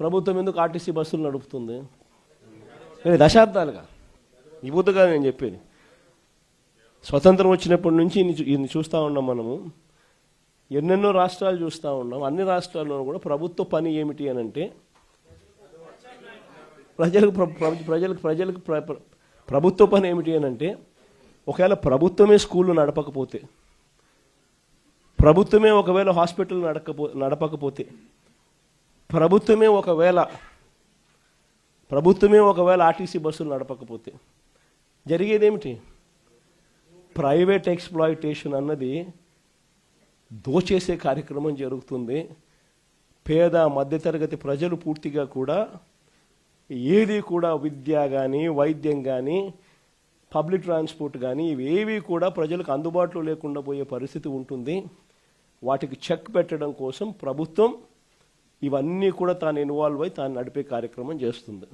ప్రభుత్వం ఎందుకు ఆర్టీసీ బస్సులు నడుపుతుంది? ఇది దశాబ్దాలుగా. ఈ బుద్ధగా నేను చెప్పేది. స్వతంత్రం వచ్చినప్పటి నుంచి ఇన్ని చూస్తూ ఉన్నాం మనము. ఎన్నెన్నో రాష్ట్రాలు చూస్తూ ఉన్నాం. అన్ని రాష్ట్రాల్లోనూ కూడా ప్రభుత్వ పని ఏమిటి అని అంటే ప్రజలకు ప్ర- ప్ర- ప్రజలకు ప్రజలకు ప్ర- ప్ర- ప్రభుత్వ పని ఏమిటి అని అంటే ఒకవేళ ప్రభుత్వమే స్కూళ్ళు నడపకపోతే ప్రభుత్వమే ఒకవేళ హాస్పిటల్ నడకపో నడపకపోతే ప్రభుత్వమే ఒకవేళ ప్రభుత్వమే ఒకవేళ ఆర్టీసీ బస్సులు నడపకపోతే జరిగేదేమిటి? ప్రైవేట్ ఎక్స్ప్లాయిటేషన్ అన్నది దోచేసే కార్యక్రమం జరుగుతుంది. పేద మధ్యతరగతి ప్రజలు పూర్తిగా కూడా ఏది కూడా విద్య కానీ వైద్యం కానీ పబ్లిక్ ట్రాన్స్పోర్ట్ కానీ ఇవేవి కూడా ప్రజలకు అందుబాటులో లేకుండా పోయే పరిస్థితి ఉంటుంది. వాటికి చెక్ పెట్టడం కోసం ప్రభుత్వం ఇవన్నీ కూడా తాను ఇన్వాల్వ్ అయి తాను నడిపే కార్యక్రమం చేస్తుంది.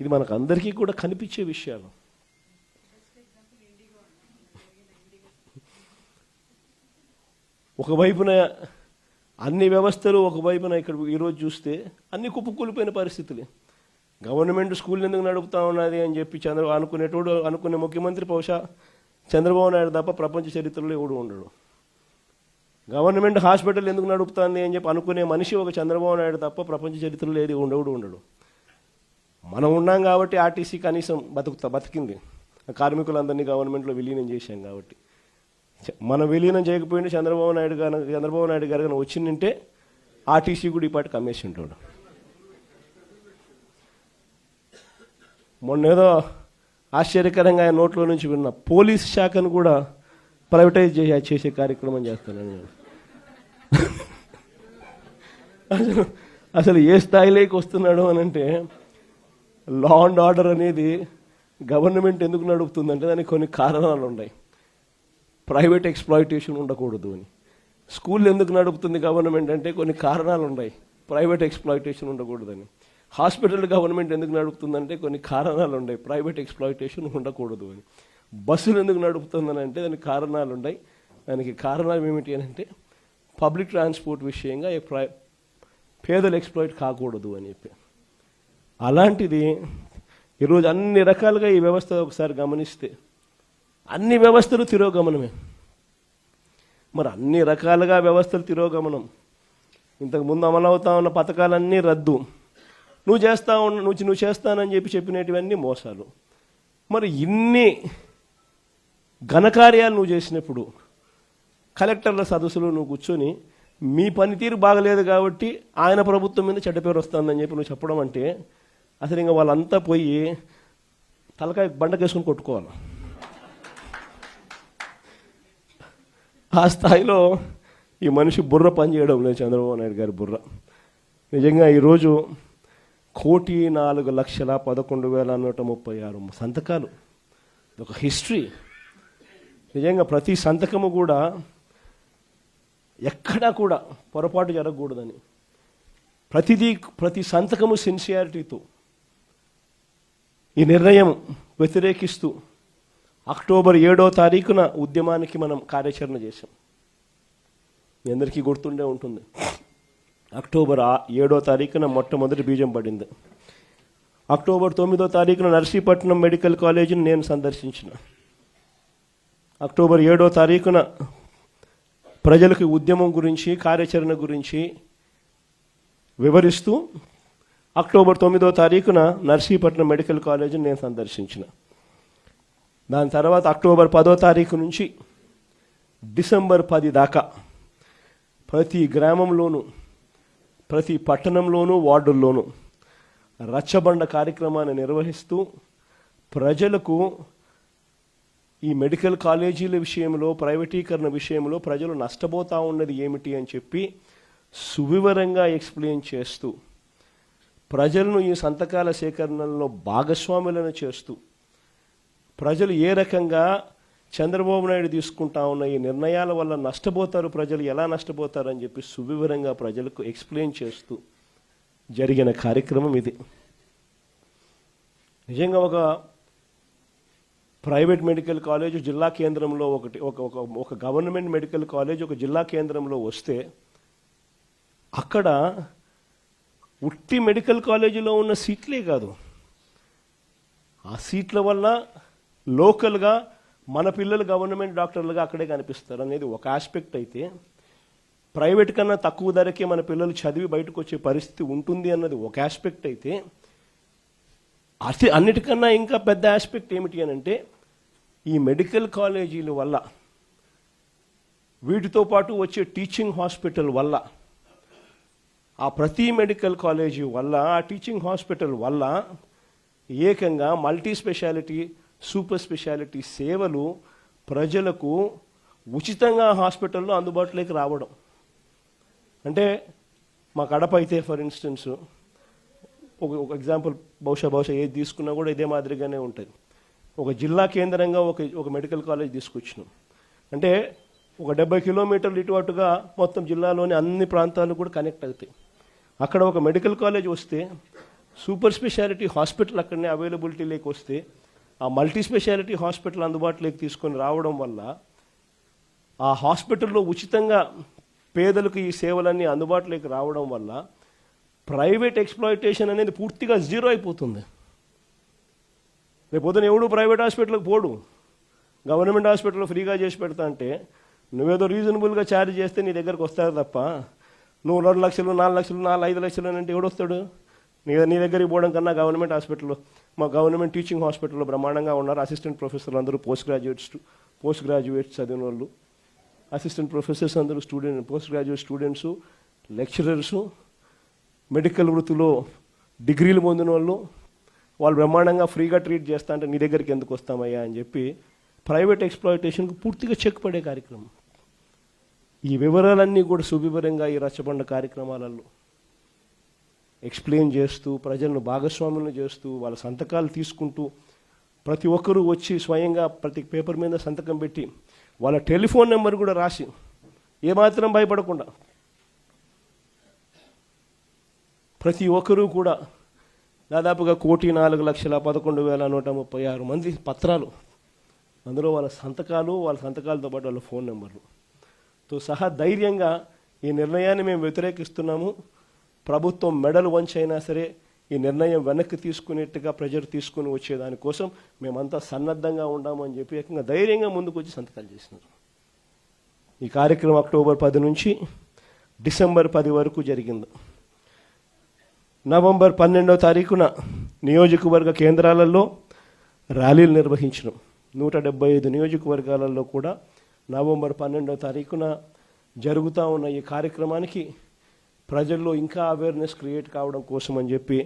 ఇది మనకు అందరికీ కూడా కనిపించే విషయాలు. ఒకవైపున అన్ని వ్యవస్థలు ఒకవైపున ఇక్కడ ఈరోజు చూస్తే అన్ని కుప్పకూలిపోయిన పరిస్థితులే. గవర్నమెంట్ స్కూల్ ఎందుకు నడుపుతా ఉన్నది అని చెప్పి చంద్ర అనుకునేటోడు అనుకునే ముఖ్యమంత్రి బహుశా చంద్రబాబు నాయుడు తప్ప ప్రపంచ చరిత్రలో ఎవడు ఉండడు. గవర్నమెంట్ హాస్పిటల్ ఎందుకు నడుపుతుంది అని చెప్పి అనుకునే మనిషి ఒక చంద్రబాబు నాయుడు తప్ప ప్రపంచ చరిత్రలో ఏది ఉండవుడు ఉండడు. మనం ఉన్నాం కాబట్టి ఆర్టీసీ కనీసం బతుకుతా బతికింది. కార్మికులందరినీ గవర్నమెంట్లో విలీనం చేశాం కాబట్టి. మనం విలీనం చేయకపోయినా చంద్రబాబు నాయుడు గారు చంద్రబాబు నాయుడు గారు కానీ వచ్చిందంటే ఆర్టీసీ కూడా ఇప్పటి కమ్మేసి అమ్మేసి ఉంటాడు మొన్న ఏదో ఆశ్చర్యకరంగా ఆయన నోట్లో నుంచి విన్న పోలీస్ శాఖను కూడా ప్రైవేటైజ్ చేసే చేసే కార్యక్రమం చేస్తానని నేను. అసలు అసలు ఏ స్థాయిలోకి వస్తున్నాడు అని అంటే లా అండ్ ఆర్డర్ అనేది గవర్నమెంట్ ఎందుకు నడుపుతుందంటే దానికి కొన్ని కారణాలు ఉన్నాయి. ప్రైవేట్ ఎక్స్ప్లాయిటేషన్ ఉండకూడదు అని. స్కూల్ ఎందుకు నడుపుతుంది గవర్నమెంట్ అంటే కొన్ని కారణాలు ఉన్నాయి. ప్రైవేట్ ఎక్స్ప్లాయిటేషన్ ఉండకూడదని హాస్పిటల్ గవర్నమెంట్ ఎందుకు నడుపుతుందంటే కొన్ని కారణాలు ఉన్నాయి. ప్రైవేట్ ఎక్స్ప్లాయిటేషన్ ఉండకూడదు అని. బస్సులు ఎందుకు నడుపుతుందని అంటే దానికి కారణాలు ఉన్నాయి దానికి కారణాలు ఏమిటి అని అంటే పబ్లిక్ ట్రాన్స్పోర్ట్ విషయంగా పేదలు ఎక్స్ప్లాయిట్ కాకూడదు అని చెప్పి. అలాంటిది ఈరోజు అన్ని రకాలుగా ఈ వ్యవస్థ ఒకసారి గమనిస్తే అన్ని వ్యవస్థలు తిరోగమనమే. మరి అన్ని రకాలుగా వ్యవస్థలు తిరోగమనం. ఇంతకు ముందు అమలవుతా ఉన్న పథకాలన్నీ రద్దు. నువ్వు చేస్తా ఉన్న నువ్వు నువ్వు చేస్తానని చెప్పి చెప్పినటువన్నీ మోసాలు. మరి ఇన్ని ఘనకార్యాలు నువ్వు చేసినప్పుడు కలెక్టర్ల సదస్సులో నువ్వు కూర్చొని మీ పనితీరు బాగలేదు కాబట్టి ఆయన ప్రభుత్వం మీద చెడ్డ పేరు వస్తుందని చెప్పి నువ్వు చెప్పడం అంటే అసలు ఇంకా వాళ్ళంతా పోయి తలకాయ బండకేసుకుని కొట్టుకోవాలి. ఆ స్థాయిలో ఈ మనిషి బుర్ర పనిచేయడం లేదు చంద్రబాబు నాయుడు గారి బుర్ర. నిజంగా ఈరోజు కోటి నాలుగు లక్షల పదకొండు వేల నూట ముప్పై ఆరు సంతకాలు. ఒక హిస్టరీ. నిజంగా ప్రతి సంతకము కూడా ఎక్కడా కూడా పొరపాటు జరగకూడదని. ప్రతిదీ ప్రతి సంతకము సిన్సియారిటీతో ఈ నిర్ణయం వ్యతిరేకిస్తూ అక్టోబర్ ఏడో తారీఖున ఉద్యమానికి మనం కార్యాచరణ చేశాం. మీ అందరికీ గుర్తుండే ఉంటుంది. అక్టోబర్ ఏడో తారీఖున మొట్టమొదటి బీజం పడింది. అక్టోబర్ తొమ్మిదో తారీఖున నర్సీపట్నం మెడికల్ కాలేజీని నేను సందర్శించిన. అక్టోబర్ ఏడో తారీఖున ప్రజలకు ఉద్యమం గురించి కార్యాచరణ గురించి వివరిస్తూ అక్టోబర్ తొమ్మిదో తారీఖున నర్సీపట్నం మెడికల్ కాలేజీని నేను సందర్శించిన. దాని తర్వాత అక్టోబర్ పదో తారీఖు నుంచి డిసెంబర్ పది దాకా ప్రతి గ్రామంలోనూ ప్రతి పట్టణంలోనూ వార్డుల్లోనూ రచ్చబండ కార్యక్రమాన్ని నిర్వహిస్తూ ప్రజలకు ఈ మెడికల్ కాలేజీల విషయంలో ప్రైవేటీకరణ విషయంలో ప్రజలు నష్టపోతూ ఉన్నది ఏమిటి అని చెప్పి సువివరంగా ఎక్స్ప్లెయిన్ చేస్తూ ప్రజలను ఈ సంతకాల సేకరణలో భాగస్వాములను చేస్తూ ప్రజలు ఏ రకంగా చంద్రబాబు నాయుడు తీసుకుంటా ఉన్న ఈ నిర్ణయాల వల్ల నష్టపోతారు ప్రజలు ఎలా నష్టపోతారు అని చెప్పి సువివరంగా ప్రజలకు ఎక్స్ప్లెయిన్ చేస్తూ జరిగిన కార్యక్రమం ఇది. నిజంగా ఒక ప్రైవేట్ మెడికల్ కాలేజ్ జిల్లా కేంద్రంలో ఒకటి ఒక ఒక ఒక గవర్నమెంట్ మెడికల్ కాలేజ్ ఒక జిల్లా కేంద్రంలో వస్తే అక్కడ ఉట్టి మెడికల్ కాలేజీలో ఉన్న సీట్లే కాదు. ఆ సీట్ల వల్ల లోకల్గా మన పిల్లలు గవర్నమెంట్ డాక్టర్లుగా అక్కడే కనిపిస్తారు అనేది ఒక ఆస్పెక్ట్ అయితే ప్రైవేట్ కన్నా తక్కువ ధరకే మన పిల్లలు చదివి బయటకు వచ్చే పరిస్థితి ఉంటుంది అన్నది ఒక ఆస్పెక్ట్ అయితే అతి అన్నిటికన్నా ఇంకా పెద్ద ఆస్పెక్ట్ ఏమిటి అని అంటే ఈ మెడికల్ కాలేజీల వల్ల వీటితో పాటు వచ్చే టీచింగ్ హాస్పిటల్ వల్ల ఆ ప్రతి మెడికల్ కాలేజీ వల్ల ఆ టీచింగ్ హాస్పిటల్ వల్ల ఏకంగా మల్టీ స్పెషాలిటీ సూపర్ స్పెషాలిటీ సేవలు ప్రజలకు ఉచితంగా హాస్పిటల్లో అందుబాటులోకి రావడం. అంటే మా కడప అయితే ఫర్ ఇన్స్టెన్స్ ఒక ఒక ఎగ్జాంపుల్ బహుశా బహుశా ఏది తీసుకున్నా కూడా ఇదే మాదిరిగానే ఉంటుంది. ఒక జిల్లా కేంద్రంగా ఒక ఒక మెడికల్ కాలేజ్ తీసుకొచ్చినాం. అంటే ఒక డెబ్బై కిలోమీటర్లు ఇటు అటుగా మొత్తం జిల్లాలోని అన్ని ప్రాంతాలు కూడా కనెక్ట్ అవుతాయి. అక్కడ ఒక మెడికల్ కాలేజ్ వస్తే సూపర్ స్పెషాలిటీ హాస్పిటల్ అక్కడనే అవైలబిలిటీలోకి వస్తే ఆ మల్టీ స్పెషాలిటీ హాస్పిటల్ అందుబాటులోకి తీసుకొని రావడం వల్ల ఆ హాస్పిటల్లో ఉచితంగా పేదలకు ఈ సేవలన్నీ అందుబాటులోకి రావడం వల్ల ప్రైవేట్ ఎక్స్ప్లాయిటేషన్ అనేది పూర్తిగా జీరో అయిపోతుంది. రేపు పొద్దున ఎవడు ప్రైవేట్ హాస్పిటల్కి పోడు. గవర్నమెంట్ హాస్పిటల్లో ఫ్రీగా చేసి పెడతా అంటే నువ్వేదో రీజనబుల్గా ఛార్జ్ చేస్తే నీ దగ్గరకు వస్తారు తప్ప నువ్వు రెండు లక్షలు నాలుగు లక్షలు నాలుగు ఐదు లక్షలు అని అంటే ఎవడొస్తాడు? నీ నీ దగ్గరికి పోవడం కన్నా గవర్నమెంట్ హాస్పిటల్లో మా గవర్నమెంట్ టీచింగ్ హాస్పిటల్లో బ్రహ్మాండంగా ఉన్నారు. అసిస్టెంట్ ప్రొఫెసర్లు అందరూ పోస్ట్ గ్రాడ్యుయేట్స్ పోస్ట్ గ్రాడ్యుయేట్స్ చదివిన వాళ్ళు. అసిస్టెంట్ ప్రొఫెసర్స్ అందరూ student post graduate students lecturers medical వృత్తిలో డిగ్రీలు పొందిన వాళ్ళు. వాళ్ళు బ్రహ్మాండంగా ఫ్రీగా ట్రీట్ చేస్తా అంటే నీ దగ్గరికి ఎందుకు వస్తామయ్యా అని చెప్పి ప్రైవేట్ ఎక్స్ప్లాయిటేషన్కు పూర్తిగా చెక్ పడే కార్యక్రమం. ఈ వివరాలన్నీ కూడా సువివరంగా ఈ రచ్చబండ కార్యక్రమాలలో ఎక్స్ప్లెయిన్ చేస్తూ ప్రజలను భాగస్వాములను చేస్తూ వాళ్ళ సంతకాలు తీసుకుంటూ ప్రతి ఒక్కరూ వచ్చి స్వయంగా ప్రతి పేపర్ మీద సంతకం పెట్టి వాళ్ళ టెలిఫోన్ నెంబర్ కూడా రాసి ఏమాత్రం భయపడకుండా ప్రతి ఒక్కరూ కూడా దాదాపుగా కోటి నాలుగు లక్షల పదకొండు వేల నూట ముప్పై ఆరు మంది పత్రాలు. అందులో వాళ్ళ సంతకాలు వాళ్ళ సంతకాలతో పాటు వాళ్ళ ఫోన్ నెంబర్లు. తో సహా ధైర్యంగా ఈ నిర్ణయాన్ని మేము వ్యతిరేకిస్తున్నాము. ప్రభుత్వం మెడలు వంచైనా సరే ఈ నిర్ణయం వెనక్కి తీసుకునేట్టుగా ప్రజలు తీసుకుని వచ్చేదానికోసం మేమంతా సన్నద్ధంగా ఉండామని చెప్పి ఏకంగా ధైర్యంగా ముందుకు వచ్చి సంతకాలు చేసినారు. ఈ కార్యక్రమం అక్టోబర్ పది నుంచి డిసెంబర్ పది వరకు జరిగింది. నవంబర్ పన్నెండవ తారీఖున నియోజకవర్గ కేంద్రాలలో ర్యాలీలు నిర్వహించడం. నూట డెబ్బై ఐదు నియోజకవర్గాలలో కూడా నవంబర్ పన్నెండవ తారీఖున జరుగుతూ ఉన్న ఈ కార్యక్రమానికి ప్రజల్లో ఇంకా అవేర్నెస్ క్రియేట్ కావడం కోసం అని చెప్పి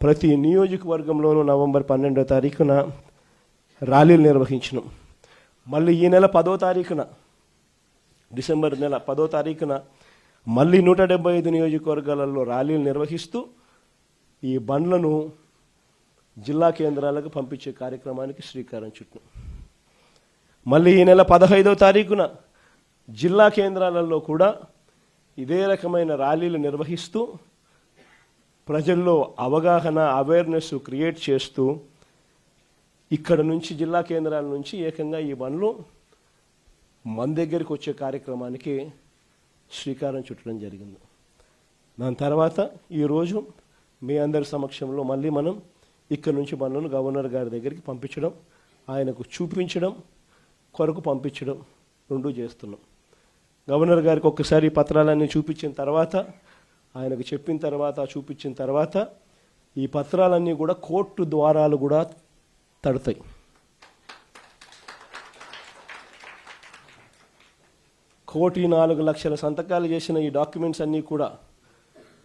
ప్రతి నియోజకవర్గంలోనూ నవంబర్ పన్నెండవ తారీఖున ర్యాలీలు నిర్వహించినాం మళ్ళీ ఈ నెల పదో తారీఖున డిసెంబర్ నెల పదో తారీఖున మళ్ళీ నూట డెబ్బై ఐదు నియోజకవర్గాలలో ర్యాలీలు నిర్వహిస్తూ ఈ బండ్లను జిల్లా కేంద్రాలకు పంపించే కార్యక్రమానికి శ్రీకారం చుట్టాం. మళ్ళీ ఈ నెల పదహైదవ తారీఖున జిల్లా కేంద్రాలలో కూడా ఇదే రకమైన ర్యాలీలు నిర్వహిస్తూ ప్రజల్లో అవగాహన అవేర్నెస్ క్రియేట్ చేస్తూ ఇక్కడ నుంచి జిల్లా కేంద్రాల నుంచి ఏకంగా ఈ బండ్లు మన దగ్గరికి వచ్చే కార్యక్రమానికి శ్రీకారం చుట్టడం జరిగింది. దాని తర్వాత ఈరోజు మీ అందరి సమక్షంలో మళ్ళీ మనం ఇక్కడ నుంచి మనల్ని గవర్నర్ గారి దగ్గరికి పంపించడం ఆయనకు చూపించడం కొరకు పంపించడం రెండు చేస్తున్నాం. గవర్నర్ గారికి ఒక్కసారి పత్రాలన్నీ చూపించిన తర్వాత ఆయనకు చెప్పిన తర్వాత చూపించిన తర్వాత ఈ పత్రాలన్నీ కూడా కోర్టు ద్వారాలు కూడా తడతాయి. కోటి నాలుగు లక్షల సంతకాలు చేసిన ఈ డాక్యుమెంట్స్ అన్నీ కూడా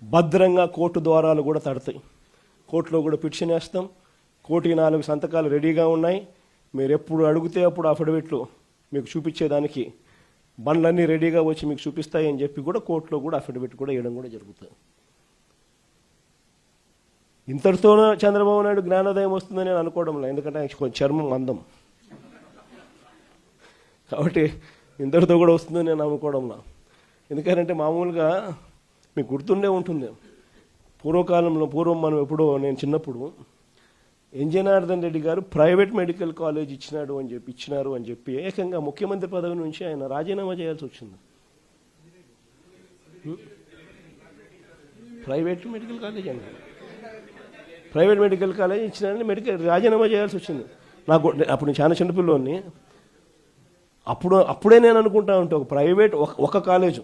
భద్రంగా కోర్టు ద్వారాలు కూడా తడతాయి. కోర్టులో కూడా పిటిషన్ వేస్తాం. కోటి నాలుగు సంతకాలు రెడీగా ఉన్నాయి. మీరు ఎప్పుడు అడిగితే అప్పుడు అఫిడవిట్లు మీకు చూపించేదానికి బండ్లన్నీ రెడీగా వచ్చి మీకు చూపిస్తాయని చెప్పి కూడా కోర్టులో కూడా అఫిడవిట్ కూడా వేయడం కూడా జరుగుతుంది. ఇంతటితోనే చంద్రబాబు నాయుడు జ్ఞానోదయం వస్తుందని నేను అనుకోవడం లేదు. ఎందుకంటే కొంచెం చర్మం అందం. కాబట్టి ఇంతటితో కూడా వస్తుందని నేను అనుకోవడంలా ఎందుకంటే మామూలుగా మీకు గుర్తుండే ఉంటుంది. పూర్వకాలంలో పూర్వం మనం ఎప్పుడో నేను చిన్నప్పుడు ఎంజనార్దన్ రెడ్డి గారు ప్రైవేట్ మెడికల్ కాలేజ్ ఇచ్చినాడు అని చెప్పి ఇచ్చినారు అని చెప్పి ఏకంగా ముఖ్యమంత్రి పదవి నుంచి ఆయన రాజీనామా చేయాల్సి వచ్చింది. ప్రైవేట్ మెడికల్ కాలేజ్ అండి. ప్రైవేట్ మెడికల్ కాలేజ్ ఇచ్చినారని మెడికల్ రాజీనామా చేయాల్సి వచ్చింది. నాకు అప్పుడు నేను చాలా చిన్నపిల్లోని. అప్పుడు అప్పుడే నేను అనుకుంటా ఉంటా ఒక ప్రైవేట్ ఒక ఒక కాలేజు.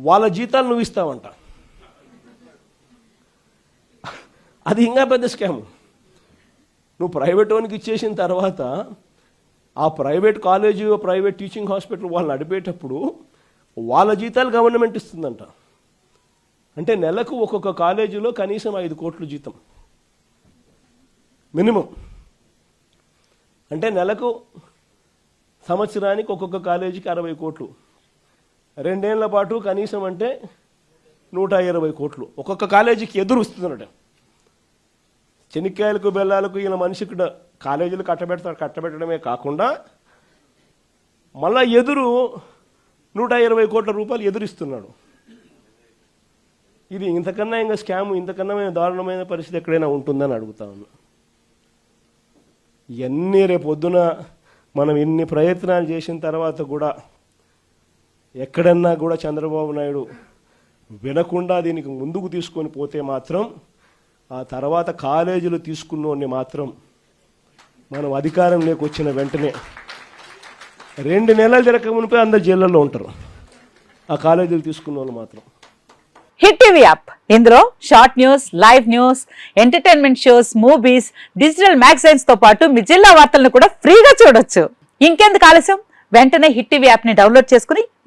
వాళ్ళ జీతాలు నువ్వు ఇస్తావంట. అది ఇంకా పెద్ద స్కామ్. నువ్వు ప్రైవేట్ వానికి ఇచ్చేసిన తర్వాత ఆ private college private teaching hospital వాళ్ళు నడిపేటప్పుడు వాళ్ళ జీతాలు గవర్నమెంట్ ఇస్తుందంట. అంటే నెలకు ఒక్కొక్క కాలేజీలో కనీసం ఐదు కోట్లు జీతం. మినిమం. అంటే నెలకు సంవత్సరానికి ఒక్కొక్క కాలేజీకి అరవై కోట్లు. రెండేళ్ళ పాటు కనీసం అంటే నూట ఇరవై కోట్లు. ఒక్కొక్క కాలేజీకి ఎదురు వస్తుందన్నట చెనిక్కాయలకు బెల్లాలకు ఈయన మనిషికి కాలేజీలు కట్టబెడతాడు కట్టబెట్టడమే కాకుండా మళ్ళా ఎదురు నూట ఇరవై కోట్ల రూపాయలు ఎదురిస్తున్నాడు. ఇది ఇంతకన్నా ఇంకా స్కామ్ ఇంతకన్నా దారుణమైన పరిస్థితి ఎక్కడైనా ఉంటుందని అడుగుతా ఉన్నా. ఇవన్నీ రేపొద్దున మనం ఇన్ని ప్రయత్నాలు చేసిన తర్వాత కూడా ఎక్కడన్నా కూడా చంద్రబాబు నాయుడు వినకుండా దీనికి ముందుకు తీసుకొని పోతే మాత్రం ఆ తర్వాత కాలేజీలు తీసుకున్నోడిని మాత్రం మనం అధికారం వచ్చిన వెంటనే రెండు నెలలు జరగక మునిపే అందరు జైళ్ళల్లో ఉంటారు. ఆ కాలేజీలు తీసుకున్న వాళ్ళు మాత్రం. Hit TV app. ఇందులో short news live news entertainment shows movies digital మ్యాగజైన్స్తో పాటు మీ జిల్లా వార్తలను కూడా ఫ్రీగా చూడొచ్చు. ఇంకెందుకు ఆలస్యం? వెంటనే హిట్ టీవీ యాప్ని డౌన్లోడ్ చేసుకుని